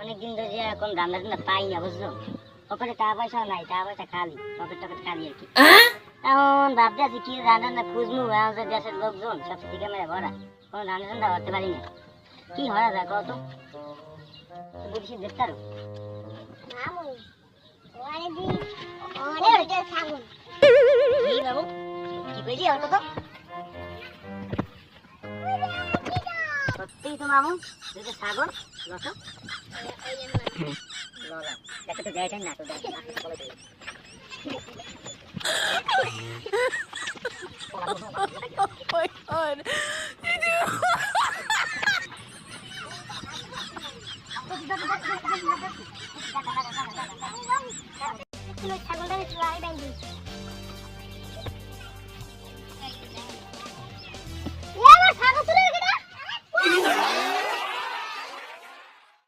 অনেকদিন ধরে যে এরকম রান্না টান্না পাই না বুঝছ? ওখানে টাকা পয়সা নাই টাকা পয়সা খালি পকেট টকেট খালি আর কি। এখন ভাবতে আছি কি রান্না টান্না খুঁজবো এখন যে দেশের লোকজন সব দিকে মেরে ভরা। কোনো রান্না টান্না করতে পারি না। কি হয় যায় কত বুঝছি দেখতে পারো। মামু ওরে দি ওরে ওটা ছাগল। কি বাবু? কি কইলি? আর কত? তো মামু দুটো ছাগল লতো ললা দেখো তো যাই না তো দেখ বলে দিই ছাগলটা চুলাই ব্যাংক